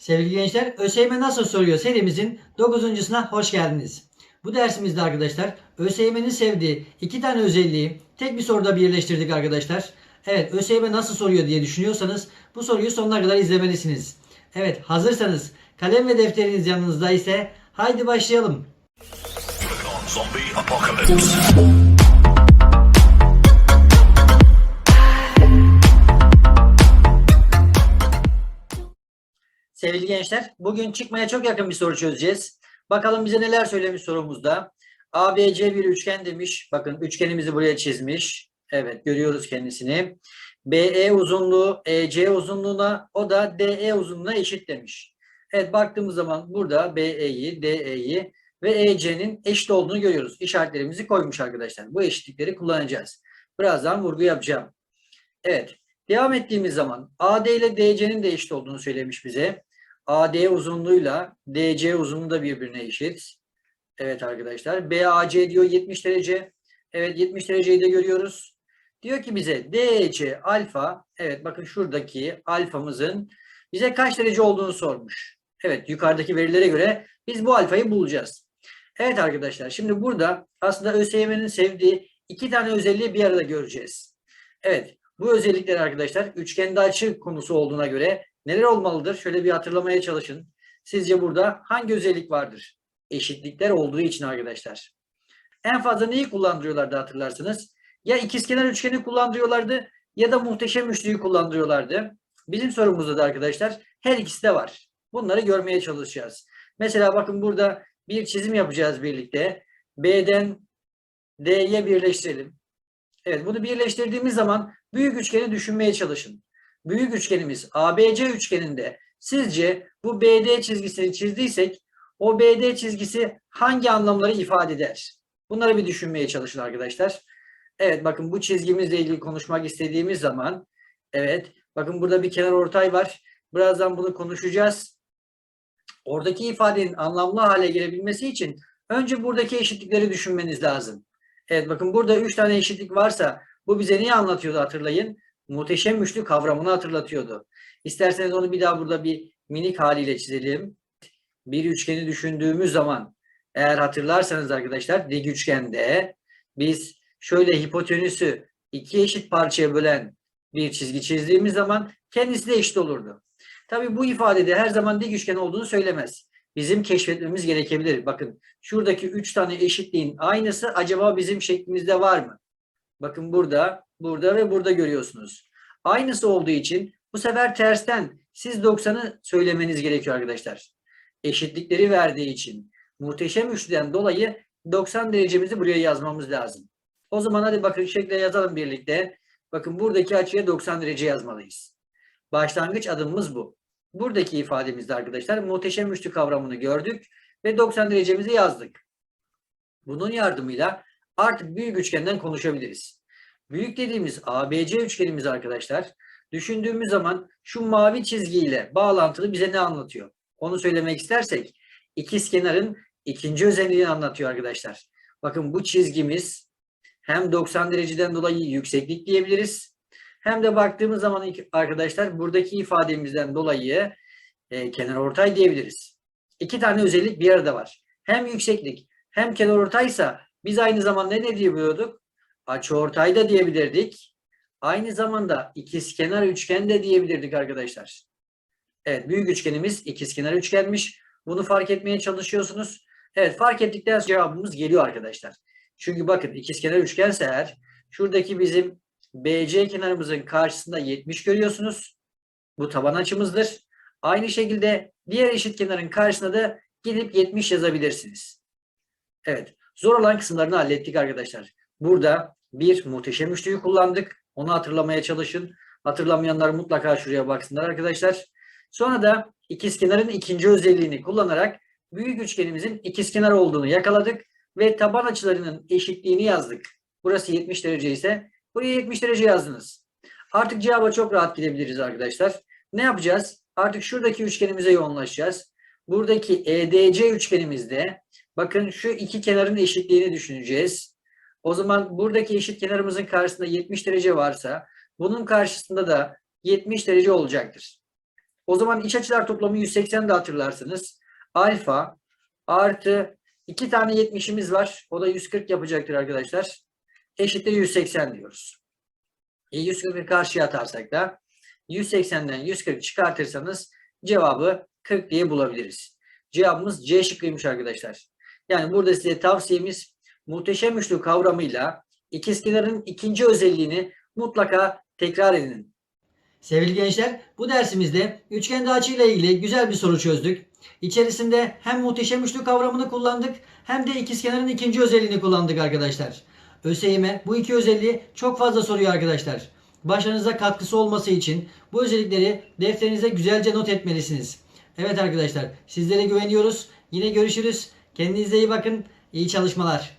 Sevgili gençler, ÖSYM nasıl soruyor serimizin 9.suna hoş geldiniz. Bu dersimizde arkadaşlar ÖSYM'nin sevdiği iki tane özelliği tek bir soruda birleştirdik arkadaşlar. Evet ÖSYM nasıl soruyor diye düşünüyorsanız bu soruyu sonuna kadar izlemelisiniz. Evet hazırsanız kalem ve defteriniz yanınızda ise haydi başlayalım. Zombie apocalypse. Sevgili gençler, bugün çıkmaya çok yakın bir soru çözeceğiz. Bakalım bize neler söylemiş sorumuzda. ABC bir üçgen demiş. Bakın üçgenimizi buraya çizmiş. Evet, görüyoruz kendisini. BE uzunluğu EC uzunluğuna, o da DE uzunluğuna eşit demiş. Evet, baktığımız zaman burada BE'yi, DE'yi ve EC'nin eşit olduğunu görüyoruz. İşaretlerimizi koymuş arkadaşlar. Bu eşitlikleri kullanacağız. Birazdan vurgu yapacağım. Evet, devam ettiğimiz zaman AD ile DC'nin de eşit olduğunu söylemiş bize. AD uzunluğuyla DC uzunluğu da birbirine eşit. Evet arkadaşlar. BAC diyor 70 derece. Evet 70 dereceyi de görüyoruz. Diyor ki bize DC alfa. Evet bakın şuradaki alfamızın bize kaç derece olduğunu sormuş. Evet yukarıdaki verilere göre biz bu alfayı bulacağız. Evet arkadaşlar şimdi burada aslında ÖSYM'nin sevdiği iki tane özelliği bir arada göreceğiz. Evet bu özellikler arkadaşlar üçgende açı konusu olduğuna göre neler olmalıdır? Şöyle bir hatırlamaya çalışın. Sizce burada hangi özellik vardır? Eşitlikler olduğu için arkadaşlar. En fazla neyi kullandırıyorlardı hatırlarsınız? Ya ikizkenar üçgeni kullandırıyorlardı ya da muhteşem üçlüyü kullandırıyorlardı. Bizim sorumuzda da arkadaşlar her ikisi de var. Bunları görmeye çalışacağız. Mesela bakın burada bir çizim yapacağız birlikte. B'den D'ye birleştirelim. Evet bunu birleştirdiğimiz zaman büyük üçgeni düşünmeye çalışın. Büyük üçgenimiz ABC üçgeninde sizce bu BD çizgisini çizdiysek o BD çizgisi hangi anlamları ifade eder? Bunları bir düşünmeye çalışın arkadaşlar. Evet bakın bu çizgimizle ilgili konuşmak istediğimiz zaman evet bakın burada bir kenar ortay var. Birazdan bunu konuşacağız. Oradaki ifadenin anlamlı hale gelebilmesi için önce buradaki eşitlikleri düşünmeniz lazım. Evet bakın burada üç tane eşitlik varsa bu bize neyi anlatıyordu hatırlayın? Muhteşem üçlü kavramını hatırlatıyordu. İsterseniz onu bir daha burada bir minik haliyle çizelim. Bir üçgeni düşündüğümüz zaman eğer hatırlarsanız arkadaşlar dik üçgende biz şöyle hipotenüsü iki eşit parçaya bölen bir çizgi çizdiğimiz zaman kendisi de eşit olurdu. Tabii bu ifadede her zaman dik üçgen olduğunu söylemez. Bizim keşfetmemiz gerekebilir. Bakın şuradaki üç tane eşitliğin aynısı acaba bizim şeklimizde var mı? Bakın burada, burada ve burada görüyorsunuz. Aynısı olduğu için bu sefer tersten siz 90'ı söylemeniz gerekiyor arkadaşlar. Eşitlikleri verdiği için muhteşem üçlüden dolayı 90 derecemizi buraya yazmamız lazım. O zaman hadi bakın şekle yazalım birlikte. Bakın buradaki açıya 90 derece yazmalıyız. Başlangıç adımımız bu. Buradaki ifademizde arkadaşlar muhteşem üçlü kavramını gördük ve 90 derecemizi yazdık. Bunun yardımıyla artık büyük üçgenden konuşabiliriz. Büyük dediğimiz ABC üçgenimiz arkadaşlar düşündüğümüz zaman şu mavi çizgiyle bağlantılı bize ne anlatıyor? Onu söylemek istersek ikizkenarın ikinci özelliğini anlatıyor arkadaşlar. Bakın bu çizgimiz hem 90 dereceden dolayı yükseklik diyebiliriz. Hem de baktığımız zaman arkadaşlar buradaki ifademizden dolayı e, kenar ortay diyebiliriz. İki tane özellik bir arada var. Hem yükseklik hem kenar ortaysa biz aynı zamanda ne diyebiliyorduk? Açı ortay da diyebilirdik. Aynı zamanda ikizkenar üçgen de diyebilirdik arkadaşlar. Evet büyük üçgenimiz ikizkenar üçgenmiş. Bunu fark etmeye çalışıyorsunuz. Evet fark ettikten sonra cevabımız geliyor arkadaşlar. Çünkü bakın ikizkenar üçgense eğer şuradaki bizim BC kenarımızın karşısında 70 görüyorsunuz. Bu taban açımızdır. Aynı şekilde diğer eşit kenarın karşısına da gidip 70 yazabilirsiniz. Evet. Zor olan kısımlarını hallettik arkadaşlar. Burada bir muhteşem üçlüyü kullandık. Onu hatırlamaya çalışın. Hatırlamayanlar mutlaka şuraya baksınlar arkadaşlar. Sonra da ikizkenarın ikinci özelliğini kullanarak büyük üçgenimizin ikizkenar olduğunu yakaladık ve taban açılarının eşitliğini yazdık. Burası 70 derece ise buraya 70 derece yazdınız. Artık cevaba çok rahat gidebiliriz arkadaşlar. Ne yapacağız? Artık şuradaki üçgenimize yoğunlaşacağız. Buradaki EDC üçgenimizde bakın şu iki kenarın eşitliğini düşüneceğiz. O zaman buradaki eşit kenarımızın karşısında 70 derece varsa bunun karşısında da 70 derece olacaktır. O zaman iç açılar toplamı 180 de hatırlarsınız. Alfa artı 2 tane 70'imiz var. O da 140 yapacaktır arkadaşlar. Eşittir 180 diyoruz. E 140'ı karşıya atarsak da 180'den 140 çıkartırsanız cevabı 40 diye bulabiliriz. Cevabımız C şıkkıymış arkadaşlar. Yani burada size tavsiyemiz muhteşem üçlü kavramıyla ikizkenarın ikinci özelliğini mutlaka tekrar edin. Sevgili gençler, bu dersimizde üçgen açı ile ilgili güzel bir soru çözdük. İçerisinde hem muhteşem üçlü kavramını kullandık hem de ikizkenarın ikinci özelliğini kullandık arkadaşlar. ÖSYM bu iki özelliği çok fazla soruyor arkadaşlar. Başarınıza katkısı olması için bu özellikleri defterinize güzelce not etmelisiniz. Evet arkadaşlar, sizlere güveniyoruz. Yine görüşürüz. Kendinize iyi bakın. İyi çalışmalar.